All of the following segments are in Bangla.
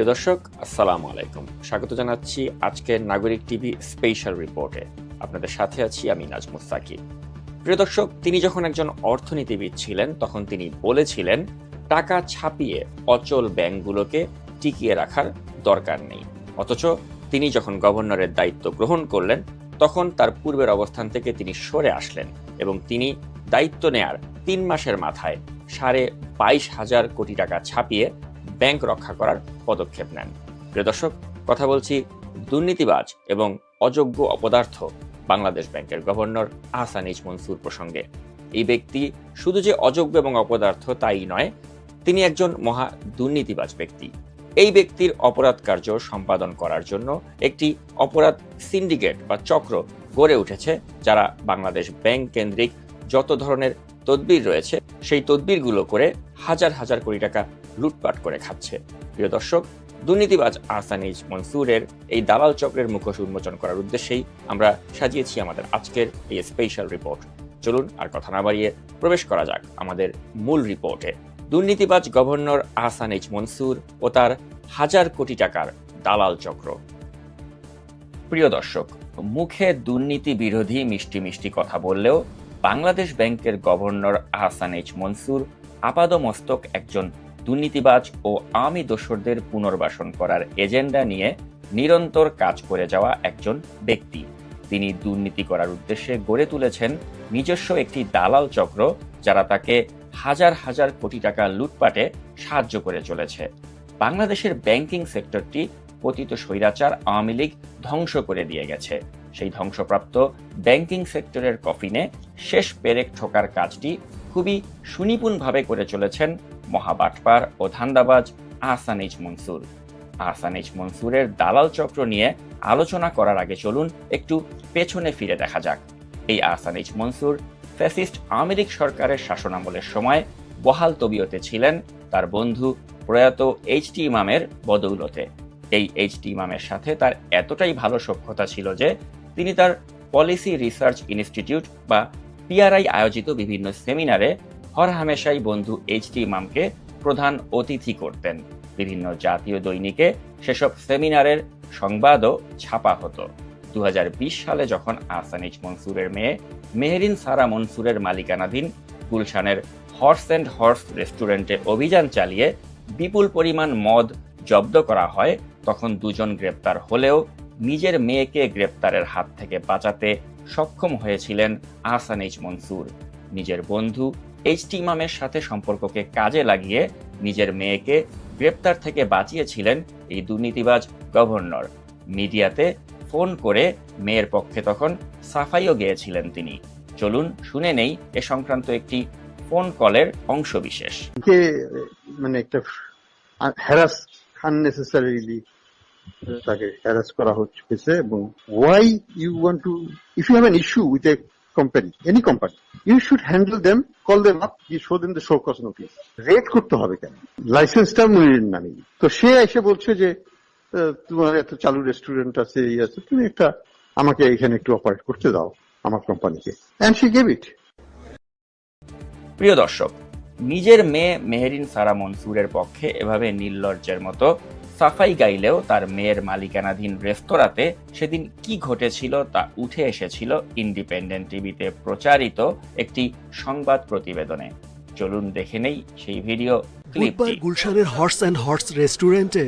প্রিয় দর্শক, আসসালামু আলাইকুম। স্বাগত জানাচ্ছি আজকের নাগরিক টিভি স্পেশাল রিপোর্টে। আপনাদের সাথে আছি আমি নাজমুস সাকিব। প্রিয় দর্শক, তিনি যখন একজন অর্থনীতিবিদ ছিলেন, তখন তিনি বলেছিলেন, টাকা ছাপিয়ে অচল ব্যাংকগুলোকে টিকিয়ে রাখার দরকার নেই। অথচ তিনি যখন গভর্নরের দায়িত্ব গ্রহণ করলেন, তখন তার পূর্বের অবস্থান থেকে তিনি সরে আসলেন এবং তিনি দায়িত্ব নেয়ার তিন মাসের মাথায় সাড়ে বাইশ হাজার কোটি টাকা ছাপিয়ে ব্যাংক রক্ষা করার পদক্ষেপ নেন। প্রিয় দর্শক, কথা বলছি দুর্নীতিবাজ এবং অযোগ্য অপদার্থ বাংলাদেশ ব্যাংকের গভর্নর আহসানিজ মনসুর প্রসঙ্গে। এই ব্যক্তি শুধু যে অযোগ্য এবং অপদার্থ তাই নয়, তিনি একজন মহা দুর্নীতিবাজ ব্যক্তি। এই ব্যক্তির অপরাধ কার্য সম্পাদন করার জন্য একটি অপরাধ সিন্ডিকেট বা চক্র গড়ে উঠেছে, যারা বাংলাদেশ ব্যাংক কেন্দ্রিক যত ধরনের তদবির রয়েছে, সেই তদবিরগুলো করে হাজার হাজার কোটি টাকা লুটপাট করে খাচ্ছে। প্রিয় দর্শক, দুর্নীতিবাজ আহসানিজ মনসুরের এই দালাল চক্রের মুখোশ উন্মোচন করার উদ্দেশ্যেই আমরা সাজিয়েছি আমাদের আজকের এই স্পেশাল রিপোর্ট চলুন আর কথা না বাড়িয়ে প্রবেশ করা যাক আমাদের মূল রিপোর্টে দুর্নীতিবাজ গভর্নর আহসানিজ মনসুর ও তার হাজার কোটি টাকার দালাল চক্র। প্রিয় দর্শক, মুখে দুর্নীতি বিরোধী মিষ্টি মিষ্টি কথা বললেও বাংলাদেশ ব্যাংকের গভর্নর আহসান এইচ মনসুর আপাদমস্তক একজন দুর্নীতিবাজ ও আওয়ামী দোসরদের পুনর্বাসন করার এজেন্ডা নিয়ে নিরন্তর কাজ করে যাওয়া একজন ব্যক্তি। তিনি দুর্নীতি করার উদ্দেশ্যে গড়ে তুলেছেন নিজস্ব একটি দালাল চক্র, যারা তাকে হাজার হাজার কোটি টাকা লুটপাটে সাহায্য করে চলেছে। বাংলাদেশের ব্যাংকিং সেক্টরটি পতিত স্বৈরাচার আওয়ামী লীগ ধ্বংস করে দিয়ে গেছে। সেই ধ্বংসপ্রাপ্ত ব্যাংকিং সেক্টরের কফিনে শেষ পেরেক ঠোকার কাজটি খুবই সুনিপুণভাবে করে চলেছেন মহাবাটপার ও ধান্দাবাজ আহসানিজ মনসুর। আহসানিজ মনসুরের দালাল চক্র নিয়ে আলোচনা করার আগে চলুন একটু পেছনে ফিরে দেখা যাক। এই আহসানিজ মনসুর ফ্যাসিস্ট আমেরিক সরকারের শাসনামলের সময় বহাল তবিয়তে ছিলেন তার বন্ধু প্রয়াত এইচ টি ইমামের বদৌলতে। এই এইচ টি ইমামের সাথে তার এতটাই ভালো সখ্যতা ছিল যে তিনি তার পলিসি রিসার্চ ইনস্টিটিউট বা পিআরআই আয়োজিত বিভিন্ন সেমিনারে হরহামেশাই বন্ধু এইচ টি ইমামকে প্রধান অতিথি করতেন। বিভিন্ন জাতীয় দৈনিকে সেসব সেমিনারের সংবাদও ছাপা হতো। দুহাজার বিশ সালে যখন আসানিজ মনসুরের মেয়ে মেহরিন সারা মনসুরের মালিকানাধীন গুলশানের হর্স অ্যান্ড হর্স রেস্টুরেন্টে অভিযান চালিয়ে বিপুল পরিমাণ মদ জব্দ করা হয়, তখন দুজন গ্রেপ্তার হলেও নিজের মেয়েকে গ্রেপ্তারের হাত থেকে বাঁচাতে সক্ষম হয়েছিলেন আহসানিজ মনসুর। নিজের বন্ধু এইচ টি ইমামের সাথে সম্পর্ককে কাজে লাগিয়ে নিজের মেয়েকে গ্রেপ্তার থেকে বাঁচিয়েছিলেন এই দুর্নীতিবাজ গভর্নর। মিডিয়াতে ফোন করে মেয়ের পক্ষে তখন সাফাইও গেয়েছিলেন তিনি। চলুন শুনে নেই এ সংক্রান্ত একটি ফোন কলের অংশ বিশেষ মানে একটা হ্যারাস আননেসেসারিলি তাকে হ্যারাস করা হচ্ছে এবং why you want to if you have an issue with a company any company you should handle them call them up you show them the show cause notice raid করতে হবে কেন? লাইসেন্সটা মুনির নামে তো সে এসে বলছে যে তোমার এত চালু রেস্টুরেন্ট আছে, এই আছে, তুমি একটা আমাকে এখানে একটু অপারেট করতে দাও, আমার কোম্পানিকে অ্যান্ড শি গেভ ইট প্রিয় দর্শক, নিজের মেয়ে মেহেরিন সারা মনসুরের পক্ষে এভাবে নির্লজ্জের মতো সাফাই গাইলেও তার মেয়ের মালিকানাধীন রেস্তোরাঁতে সেদিন কি ঘটেছিল তা উঠে এসেছিল ইন্ডিপেন্ডেন্ট টিভিতে প্রচারিত একটি সংবাদ প্রতিবেদনে। চলুন দেখে নেই সেই ভিডিও বুধবার গুলশানের হর্স অ্যান্ড হর্স রেস্টুরেন্টে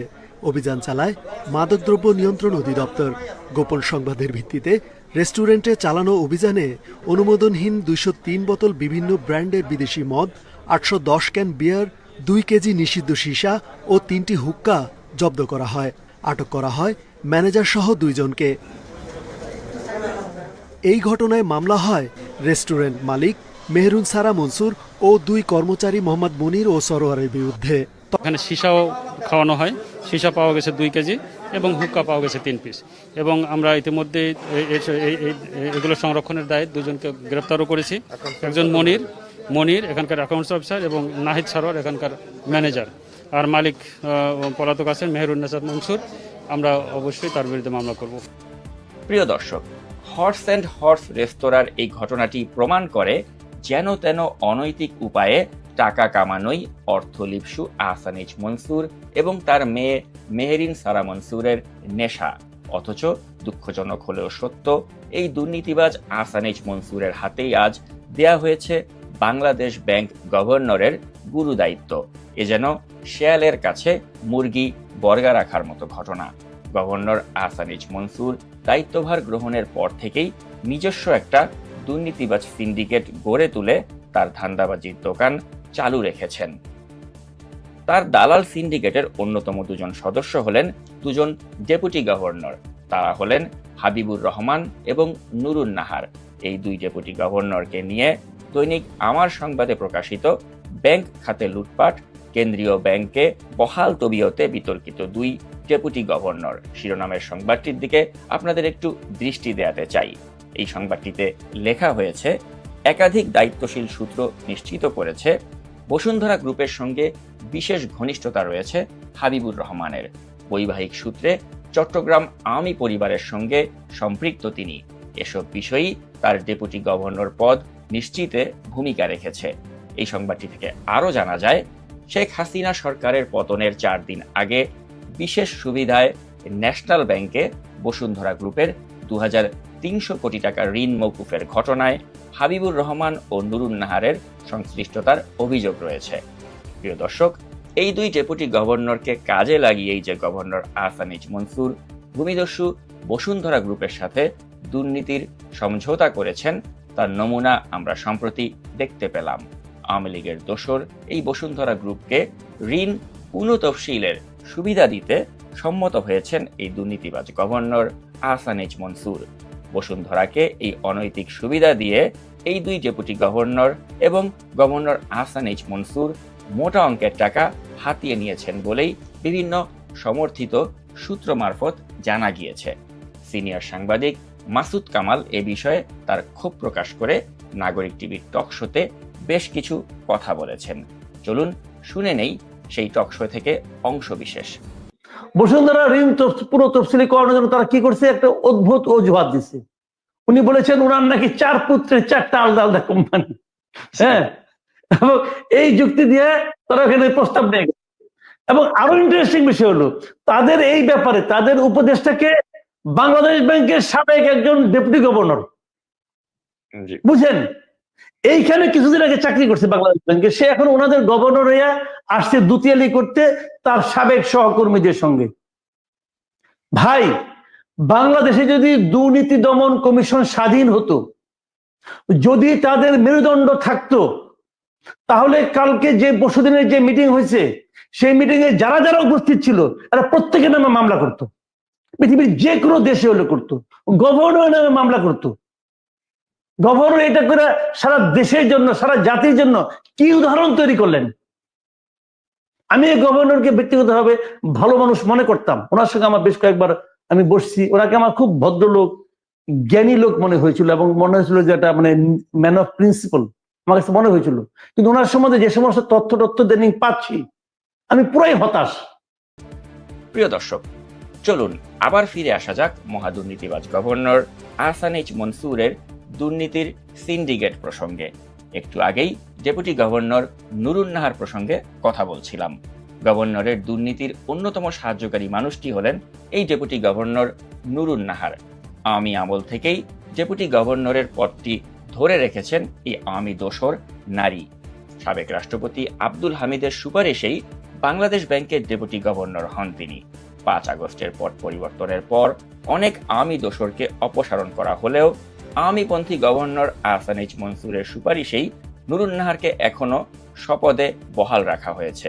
অভিযান চালায় মাদকদ্রব্য নিয়ন্ত্রণ অধিদপ্তর। গোপন সংবাদের ভিত্তিতে রেস্টুরেন্টে চালানো অভিযানে অনুমোদনহীন দুইশো তিন বোতল বিভিন্ন ব্র্যান্ডের বিদেশি মদ, আটশো দশ ক্যান বিয়ার, দুই কেজি নিষিদ্ধ সীসা ও তিনটি হুক্কা জব্দ করা হয়। আটক করা হয় ম্যানেজার সহ দুইজনকে। এই ঘটনায় মামলা হয় রেস্টুরেন্ট মালিক মেহরুন সারা মনসুর ও দুই কর্মচারী মোহাম্মদ মনির ও সরোয়ারের বিরুদ্ধে। এখানে সীসাও খাওয়ানো হয়। সীসা পাওয়া গেছে দুই কেজি এবং হুক্কা পাওয়া গেছে তিন পিস এবং আমরা ইতিমধ্যে এগুলো সংরক্ষণের দায়ে দুজনকে গ্রেপ্তারও করেছি। একজন মনির মনির এখানকার অ্যাকাউন্টস অফিসার এবং নাহিদ সারোয়ার এখানকার ম্যানেজার আর মালিক পলাতক আছেন মেহরুন্নেসাদ মনসুর। আমরা অবশ্যই তার বিরুদ্ধে মামলা করব। প্রিয় দর্শক হর্স অ্যান্ড হর্স রেস্তোরাঁর এই ঘটনাটি প্রমাণ করে যেন তেন অনৈতিক উপায়ে টাকা কামানোই অর্থলিপসু আহসানিজ মনসুর এবং তার মেয়ে মেহেরিন সারা মনসুরের নেশা। অথচ দুঃখজনক হলেও সত্য, এই দুর্নীতিবাজ আহসানিজ মনসুরের হাতেই আজ দেয়া হয়েছে বাংলাদেশ ব্যাংক গভর্নরের গুরু দায়িত্ব এ যেন শেয়ালের কাছে মুরগি বর্গা রাখার মতো ঘটনা। গভর্নর আহসানিজ মনসুর দায়িত্বভার গ্রহণের পর থেকেই নিজস্ব একটা দুর্নীতিবাজ সিন্ডিকেট গড়ে তুলে তার ধান্দাবাজির দোকান চালু রেখেছেন। তার দালাল সিন্ডিকেটের অন্যতম দুজন সদস্য হলেন দুজন ডেপুটি গভর্নর। তারা হলেন হাবিবুর রহমান এবং নুরুন নাহার। এই দুই ডেপুটি গভর্নরকে নিয়ে দৈনিক আমার সংবাদে প্রকাশিত ব্যাংক খাতে লুটপাট কেন্দ্রীয় ব্যাংকে বহাল তবিয়তে বিতর্কিত দুই ডেপুটি গভর্নর। শিরোনামের সংবাদটির দিকে আপনাদের একটু দৃষ্টি দেয়াতে চাই। এই সংবাদটিতে লেখা হয়েছে, একাধিক দায়িত্বশীল সূত্র নিশ্চিত করেছে, বসুন্ধরা গ্রুপের সঙ্গে বিশেষ ঘনিষ্ঠতা রয়েছে হাবিবুর রহমানের। বৈবাহিক সূত্রে চট্টগ্রাম আওয়ামী পরিবারের সঙ্গে সম্পৃক্ত তিনি। এসব বিষয়ই তার ডেপুটি গভর্নর পদ নিশ্চিতে ভূমিকা রেখেছে। এই সংবাদটি থেকে আরও জানা যায় শেখ হাসিনা সরকারের পতনের চার দিন আগে বিশেষ সুবিধায় ন্যাশনাল ব্যাংকে বসুন্ধরা গ্রুপের দু তিনশো কোটি টাকা ঋণ মৌকুফের ঘটনায় হাবিবুর রহমান ও নুরুন নাহারের সংশ্লিষ্টতার অভিযোগ রয়েছে। প্রিয় দর্শক, এই দুই ডেপুটি গভর্নরকে কাজে লাগিয়েই যে গভর্নর আসানিজ মনসুর, ভূমিদস্যু বসুন্ধরা গ্রুপের সাথে দুর্নীতির সমঝোতা করেছেন, তার নমুনা আমরা সম্প্রতি দেখতে পেলাম। আওয়ামী লীগের দোসর এই বসুন্ধরা গ্রুপকে ঋণ পুনঃতফসিলের সুবিধা দিতে সম্মত হয়েছেন এই দুর্নীতিবাজ গভর্নর আহসানিজ মনসুর। বসুন্ধরাকে এই অনৈতিক সুবিধা দিয়ে এই দুই ডেপুটি গভর্নর এবং গভর্নর আহসানিজ মনসুর মোটা অঙ্কের টাকা হাতিয়ে নিয়েছেন বলেই বিভিন্ন সমর্থিত সূত্র মারফত জানা গিয়েছে। সিনিয়র সাংবাদিক মাসুদ কামাল এ বিষয়ে তার ক্ষোভ প্রকাশ করে নাগরিক টিভির টক শোতে বেশ কিছু কথা বলেছেন। চলুন শুনে নেই সেই টক শো থেকে অংশ বিশেষ বসুন্ধরা ঋণ পুরো তফসিলি করানোর জন্য তারা কি করছে? একটা অদ্ভুত অজুহাত দিছে উনি বলেছেন ওনার নাকি চার পুত্রের চারটা আলাদা আলাদা কোম্পানি। হ্যাঁ? এবং এই যুক্তি দিয়ে তারা এখানে প্রস্তাব নিয়ে। গেছে এবং আরও ইন্টারেস্টিং বিষয় হলো তাদের এই ব্যাপারে তাদের উপদেষ্টাকে বাংলাদেশ ব্যাংকের সাবেক একজন ডেপুটি গভর্নর। জি। বুঝেন? এইখানে কিছুদিন আগে চাকরি করছে বাংলাদেশ ব্যাংকে। সে এখন ওনাদের গভর্নর হইয়া আসছে দুতিয়ালি করতে তার সাবেক সহকর্মীদের সঙ্গে। ভাই, বাংলাদেশে যদি দুর্নীতি দমন কমিশন স্বাধীন হতো, যদি তাদের মেরুদণ্ড থাকতো, তাহলে কালকে যে পরশুদিনের যে মিটিং হয়েছে, সেই মিটিং এ যারা যারা উপস্থিত ছিল, তারা প্রত্যেকের নামে মামলা করতো। পৃথিবীর যে কোনো দেশে হলে করতো। গভর্নর নামে মামলা করতো। গভর্নর এটা করে সারা দেশের জন্য, সারা জাতির জন্য কি উদাহরণ তৈরি করলেন? আমি এই গভর্নরকে ব্যক্তিগতভাবে ভালো মানুষ মনে করতাম। ওনার সঙ্গে আমার বেশ কয়েকবার আমি বসছি। ওনাকে আমার খুব ভদ্রলোক, জ্ঞানী লোক মনে হয়েছিল এবং মনে হয়েছিল যে এটা মানে ম্যান অফ প্রিন্সিপাল আমার কাছে মনে হয়েছিল। কিন্তু ওনার সম্বন্ধে যে সমস্ত তথ্য তথ্য দেনিং পাচ্ছি, আমি পুরাই হতাশ। প্রিয় দর্শক, চলুন আবার ফিরে আসা যাক মহাদুর্নীতিবাজ গভর্নর আহসানিজ মনসুরের দুর্নীতির সিন্ডিকেট প্রসঙ্গে। একটু আগেই ডেপুটি গভর্নর নুরুন্নাহার প্রসঙ্গে কথা বলছিলাম। গভর্নরের দুর্নীতির অন্যতম সাহায্যকারী মানুষটি হলেন এই ডেপুটি গভর্নর নুরুন নাহার। আওয়ামী আমল থেকেই ডেপুটি গভর্নরের পদটি ধরে রেখেছেন এই আওয়ামী দোসর নারী। সাবেক রাষ্ট্রপতি আব্দুল হামিদের সুপারিশেই বাংলাদেশ ব্যাংকের ডেপুটি গভর্নর হন তিনি। পাঁচ আগস্টের পট পরিবর্তনের পর অনেক আওয়ামী দোসরকে অপসারণ করা হলেও আওয়ামীপন্থী গভর্নর আহসানিজ মনসুরের সুপারিশেই নুরুন নাহারকে এখনও স্বপদে বহাল রাখা হয়েছে।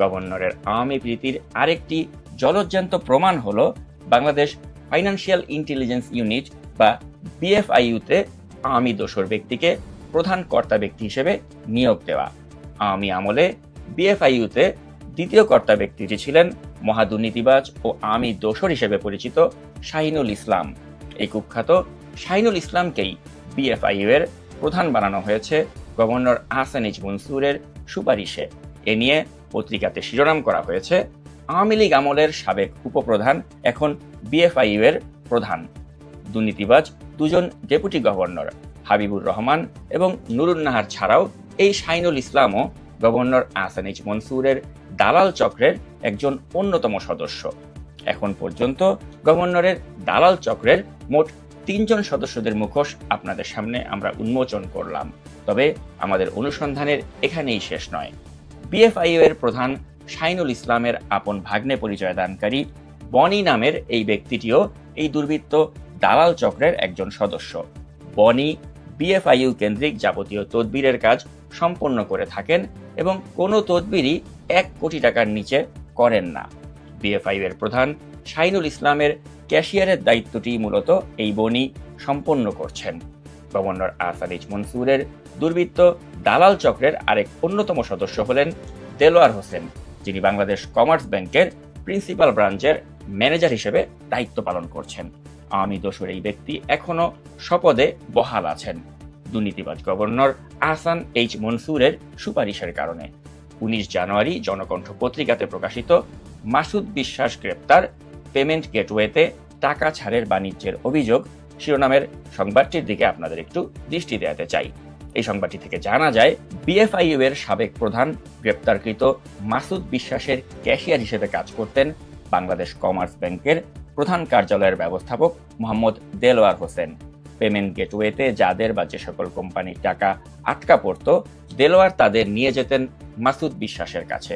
গভর্নরের আওয়ামী প্রীতির আরেকটি জলজ্যান্ত প্রমাণ হল বাংলাদেশ ফাইন্যান্সিয়াল ইন্টেলিজেন্স ইউনিট বা বিএফআইইউতে আওয়ামী দোসর ব্যক্তিকে প্রধান কর্তা ব্যক্তি হিসেবে নিয়োগ দেওয়া। আওয়ামী আমলে বিএফআইইউতে দ্বিতীয় কর্তা ব্যক্তিটি ছিলেন মহাদুর্নীতিবাজ ও আওয়ামী দোসর হিসেবে পরিচিত শাহিনুল ইসলাম। এই কুখ্যাত শাহিনুল ইসলামকেই বিএফআইইউ এর প্রধান বানানো হয়েছে। গভর্নর আহসানিজ মনসুরের সুপারিশে। এ নিয়ে পত্রিকাতে শিরোনাম করা হয়েছে। আওয়ামী লীগ আমলের সাবেক উপপ্রধান, এখন বিএফআইইউ এর প্রধান। দুর্নীতিবাজ দুজন ডেপুটি গভর্নর হাবিবুর রহমান এবং নুরুন নাহার ছাড়াও এই শাইনুল ইসলামও গভর্নর আসানিজ মনসুরের দালাল চক্রের একজন অন্যতম সদস্য। এখন পর্যন্ত গভর্নরের দালাল চক্রের মোট তিনজন সদস্যদের মুখোশ আপনাদের সামনে আমরা উন্মোচন করলাম। তবে আমাদের অনুসন্ধানের এখানেই শেষ নয়। বিএফআইও এর প্রধান শাইনুল ইসলামের আপন ভাগ্নে পরিচয় দানকারী বনি নামের এই ব্যক্তিটিও এই দুর্বৃত্ত দালাল চক্রের একজন সদস্য। বনি বিএফআইইউ কেন্দ্রিক যাবতীয় তদবিরের কাজ সম্পন্ন করে থাকেন এবং কোনো তদবিরই এক কোটি টাকার নিচে করেন না। বিএফআইইউ এর প্রধান শাইনুল ইসলামের ক্যাশিয়ারের দায়িত্বটি মূলত এই বনি সম্পন্ন করছেন। গভর্নর আসারিজ মনসুরের দুর্বৃত্ত দালাল চক্রের আরেক অন্যতম সদস্য হলেন দেলোয়ার হোসেন, যিনি বাংলাদেশ কমার্স ব্যাংকের প্রিন্সিপাল ব্রাঞ্চের ম্যানেজার হিসেবে দায়িত্ব পালন করছেন। আওয়ামী দোসর এই ব্যক্তি এখনও শপদে বহাল আছেন, দুর্নীতিবাজ গভর্নর আহসান এইচ মনসুরের সুপারিশের কারণে। উনিশ জানুয়ারি জনকণ্ঠ পত্রিকাতে প্রকাশিত মাসুদ বিশ্বাস গ্রেপ্তার পেমেন্ট গেটওয়েতে টাকা ছাড়ের বাণিজ্যের অভিযোগ শিরোনামের সংবাদটির দিকে আপনাদের একটু দৃষ্টি দেওয়াতে চাই। এই সংবাদটি থেকে জানা যায়, বিএফআইইউ এর সাবেক প্রধান গ্রেপ্তারকৃত মাসুদ বিশ্বাসের ক্যাশিয়ার হিসেবে কাজ করতেন বাংলাদেশ কমার্স ব্যাংকের প্রধান কার্যালয়ের ব্যবস্থাপক মোহাম্মদ দেলোয়ার হোসেন। পেমেন্ট গেটওয়েতে যাদের বা যে সকল কোম্পানির টাকা আটকা পড়ত, দেলোয়ার তাদের নিয়ে যেতেন মাসুদ বিশ্বাসের কাছে।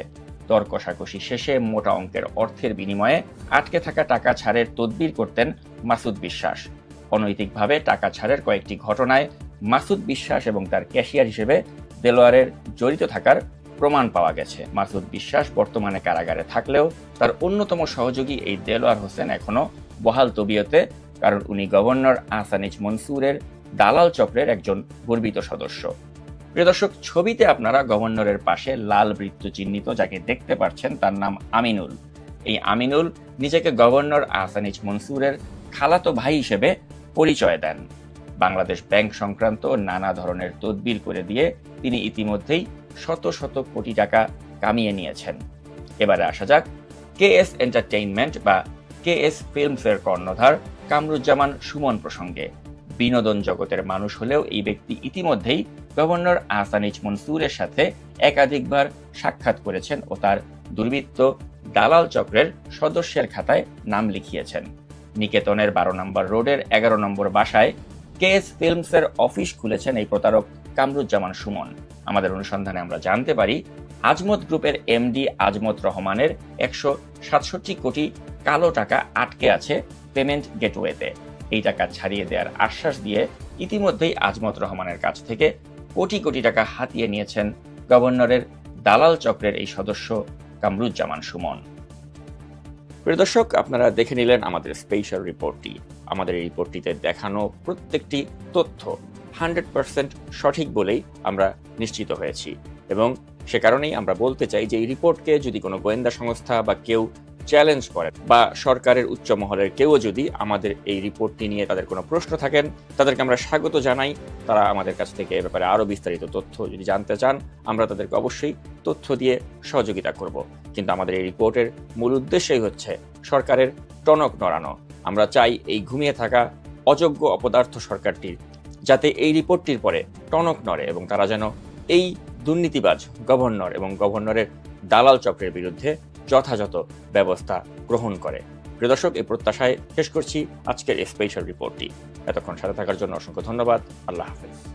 দর কষাকষি শেষে মোটা অঙ্কের অর্থের বিনিময়ে আটকে থাকা টাকা ছাড়ের তদবির করতেন মাসুদ বিশ্বাস। অনৈতিকভাবে টাকা ছাড়ের কয়েকটি ঘটনায় মাসুদ বিশ্বাস এবং তার ক্যাশিয়ার হিসেবে দেলোয়ারের জড়িত থাকার প্রমাণ পাওয়া গেছে। মাসুদ বিশ্বাস বর্তমানে কারাগারে থাকলেও তার অন্যতম সহযোগী এই দেলোয়ার হোসেন এখনও বহাল তবিয়তে, কারণ উনি গভর্নর আসানিজ মনসুরের দালাল চক্রের একজন গর্বিত সদস্য। প্রিয় দর্শক, ছবিতে আপনারা গভর্নরের পাশে লাল বৃত্ত চিহ্নিত যাকে দেখতে পাচ্ছেন তার নাম আমিনুল। এই আমিনুল নিজেকে গভর্নর আসানিজ মনসুরের খালাতো ভাই হিসেবে পরিচয় দেন। বাংলাদেশ ব্যাংক সংক্রান্ত নানা ধরনের তদবির করে দিয়ে তিনি ইতিমধ্যেই শত শত কোটি টাকা কামিয়ে নিয়েছেন। এবারে আসা যাক কে এস এন্টারটেইনমেন্ট বা কে এস ফিল্মসের কর্ণধার কামরুজ্জামান সুমন প্রসঙ্গে। বিনোদন জগতের মানুষ হলেও এই ব্যক্তি ইতিমধ্যেই গভর্নর আহসানিজ মনসুরের সাথে একাধিকবার সাক্ষাৎ করেছেন ও তার দুর্বৃত্ত দালাল চক্রের সদস্যের খাতায় নাম লিখিয়েছেন। নিকেতনের বারো নম্বর রোডের এগারো নম্বর বাসায় কেএস ফিল্মসের অফিস খুলেছেন এই প্রতারক কামরুজ্জামান সুমন। আমাদের অনুসন্ধানে আমরা জানতে পারি, আজমত গ্রুপের এমডি আজমত রহমানের একশো সাতষট্টি কোটি কালো টাকা আটকে আছে পেমেন্ট গেটওয়েতে। এই টাকা ছাড়িয়ে দেওয়ার আশ্বাস দিয়ে ইতিমধ্যেই আজমত রহমানের কাছ থেকে কোটি কোটি টাকা হাতিয়ে নিয়েছেন গভর্নরের দালাল চক্রের এই সদস্য কামরুজ্জামান সুমন। প্রিয় দর্শক, আপনারা দেখে নিলেন আমাদের স্পেশাল রিপোর্টটি আমাদের এই রিপোর্টটিতে দেখানো প্রত্যেকটি তথ্য হান্ড্রেড পার্সেন্ট সঠিক বলেই আমরা নিশ্চিত হয়েছি। এবং সে কারণেই আমরা বলতে চাই যে এই রিপোর্টকে যদি কোনো গোয়েন্দা সংস্থা বা কেউ চ্যালেঞ্জ করেন বা সরকারের উচ্চ মহলের কেউ যদি আমাদের এই রিপোর্টটি নিয়ে তাদের কোনো প্রশ্ন থাকেন, তাদেরকে আমরা স্বাগত জানাই। তারা আমাদের কাছ থেকে এ ব্যাপারে আরও বিস্তারিত তথ্য যদি জানতে চান, আমরা তাদেরকে অবশ্যই তথ্য দিয়ে সহযোগিতা করব। কিন্তু আমাদের এই রিপোর্টের মূল উদ্দেশ্যই হচ্ছে সরকারের টনক নড়ানো। আমরা চাই এই ঘুমিয়ে থাকা অযোগ্য অপদার্থ সরকারটির যাতে এই রিপোর্টটির পরে টনক নড়ে এবং তারা যেন এই দুর্নীতিবাজ গভর্নর এবং গভর্নরের দালাল চক্রের বিরুদ্ধে যথাযথ ব্যবস্থা গ্রহণ করে। প্রিয় দর্শক এই প্রত্যাশায় শেষ করছি আজকের স্পেশাল রিপোর্টটি এতক্ষণ সাথে থাকার জন্য অসংখ্য ধন্যবাদ। আল্লাহ হাফেজ।